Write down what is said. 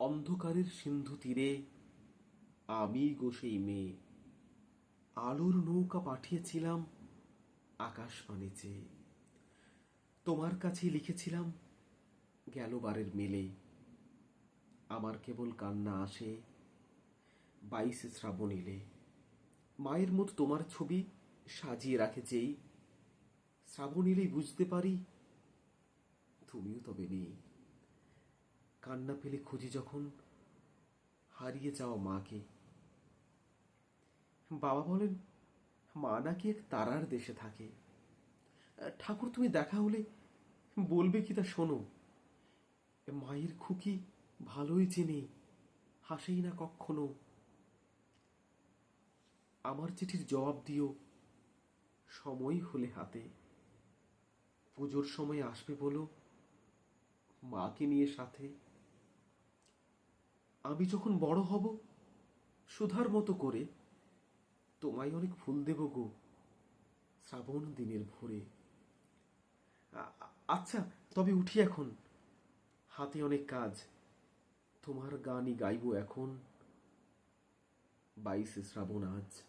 অন্ধকারের সিন্ধু তীরে আমি গো সেই মেয়ে। আলোর নৌকা পাঠিয়েছিলাম আকাশ চেয়ে। তোমার কাছে লিখেছিলাম গেল বারের মেলে। আমার কেবল কান্না আসে বাইশে শ্রাবণ এলে। মায়ের মতো তোমার ছবি সাজিয়ে রাখে যেই। শ্রাবণ এলেই বুঝতে পারি তুমিও তবে নেই। কান্না পেলে খুঁজি যখন হারিয়ে যাওয়া মাকে। বাবা বলেন, মা নাকি এক তারার দেশে থাকে। ঠাকুর, তুমি দেখা হলে বলবে কি তা শোনো। মায়ের খুকি ভালোই চেনে, হাসেই না কখনো। আমার চিঠির জবাব দিও, সময় হলে হাতে। পুজোর সময় আসবে বলো, মাকে নিয়ে সাথে আমি যখন বড় হব, সুধার মতো করে তোমায় অনেক ফুল দেব গো, শ্রাবণ দিনের ভোরে। আচ্ছা তবে উঠি এখন। হাতে অনেক কাজ। তোমার গানই গাইব এখন। বাইশে শ্রাবণ আজ।